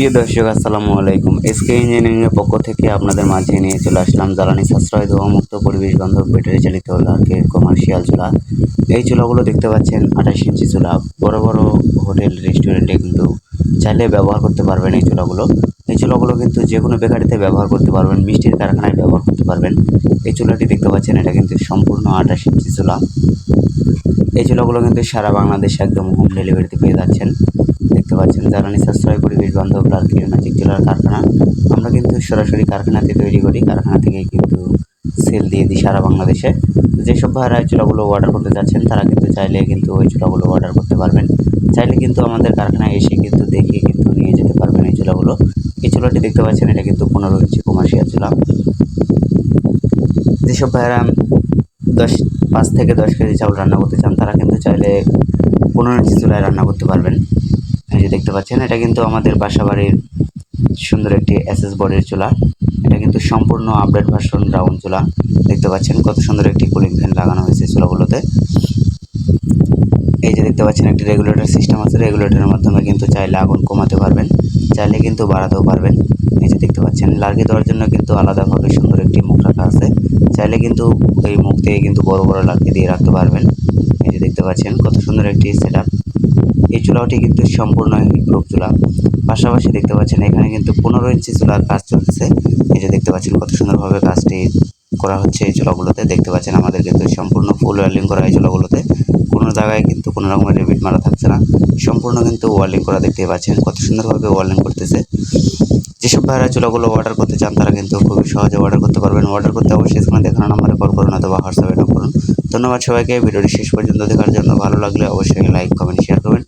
প্রিয় দর্শক, আসসালামু আলাইকুম। এসকে ইঞ্জিনিয়ারিংয়ের পক্ষ থেকে আপনাদের মাঝে নিয়ে চলে আসলাম জ্বালানি সাশ্রয় ধোঁয়ামুক্ত পরিবেশ বান্ধব ব্যাটারি চালিত লার্কের কমার্শিয়াল চুলা। এই চুলাগুলো দেখতে পাচ্ছেন আঠাশ ইঞ্চি চুলা, বড় বড় হোটেল রেস্টুরেন্টে কিন্তু চাইলে ব্যবহার করতে পারবেন এই চুলাগুলো। এই চুলাগুলো কিন্তু যে কোনো বেকারিতে ব্যবহার করতে পারবেন, মিষ্টির কারখানায় ব্যবহার করতে পারবেন। এই চুলাটি দেখতে পাচ্ছেন, এটা কিন্তু সম্পূর্ণ আঠাশ ইঞ্চি চুলা। এই চুলাগুলো কিন্তু সারা বাংলাদেশে একদম হোম ডেলিভারিতে পেয়ে যাচ্ছেন। দেখতে পাচ্ছেন, জ্বালানি সাশ্রয় পরিবেশ বান্ধব লার্কির ম্যাজিক চুলার কারখানা। আমরা কিন্তু সরাসরি কারখানাতে তৈরি করি, কারখানা থেকে কিন্তু সেল দিয়ে দিই সারা বাংলাদেশে। যেসব ভাইরা চুলাগুলো অর্ডার করতে যাচ্ছেন, তারা কিন্তু চাইলে কিন্তু ওই চুলাগুলো অর্ডার করতে পারবেন। চাইলে কিন্তু আমাদের কারখানায় এসে কিন্তু দেখে কিন্তু নিয়ে যেতে পারবেন এই চুলাগুলো। এই চুলাটি দেখতে পাচ্ছেন, এটা কিন্তু পনেরো ইঞ্চি কমার্শিয়াল চুলা। যেসব ভাইরা দশ, পাঁচ থেকে দশ কেজি চাউল রান্না করতে চান, তারা কিন্তু চাইলে পনেরো ইঞ্চি চুলায় রান্না করতে পারবেন। এই যে দেখতে পাচ্ছেন, এটা কিন্তু আমাদের বাসাবাড়ির সুন্দর একটি এসএস বডির চুলা। এটা কিন্তু সম্পূর্ণ আপডেট ভার্সন রাউন্ড চুলা। দেখতে পাচ্ছেন কত সুন্দর একটি কুলিং ফ্যান লাগানো হয়েছে চুলাগুলোতে। এই যে দেখতে পাচ্ছেন, একটি রেগুলেটর সিস্টেম আছে। রেগুলেটরের মাধ্যমে কিন্তু চাইলে আগুন কমাতে পারবেন। চাইলে কিন্তু বাড়াতেও পারবেন। এই যে দেখতে পাচ্ছেন লার্কি দেওয়ার জন্য কিন্তু আলাদাভাবে সুন্দর একটি মুখ রাখা আছে। চাইলে কিন্তু এই মুখ থেকে কিন্তু বড় বড় লার্কি দিয়ে রাখতে পারবেন। এই যে দেখতে পাচ্ছেন, কত সুন্দর একটি সেট এই চুলাটি কিন্তু সম্পূর্ণ গ্রুপ চুলা পাশাপাশি দেখতে পাচ্ছেন এখানে কিন্তু পনেরো ইঞ্চি চুলার কাজ চলতেছে। এই যে দেখতে পাচ্ছেন কত সুন্দরভাবে কাজটি করা হচ্ছে এই চুলাগুলোতে দেখতে পাচ্ছেন আমাদের কিন্তু সম্পূর্ণ ফুল ওয়েল্ডিং করা এই চুলাগুলোতে কোনো জায়গায় কিন্তু কোনো রকমের রিপিট মারা থাকছে না। সম্পূর্ণ কিন্তু ওয়েল্ডিং করা দেখতে পাচ্ছেন কত সুন্দরভাবে ওয়েল্ডিং করতেছে। যেসব ভাইরা চুলাগুলো অর্ডার করতে চান, তারা কিন্তু খুবই সহজে অর্ডার করতে পারবেন। অর্ডার করতে অবশ্যই এখানে দেখানো নাম্বারে কল করুন অথবা হোয়াটসঅ্যাপে করুন। ধন্যবাদ সবাইকে। ভিডিওটি শেষ পর্যন্ত দেখার জন্য ভালো লাগলে অবশ্যই লাইক কমেন্ট শেয়ার করবেন।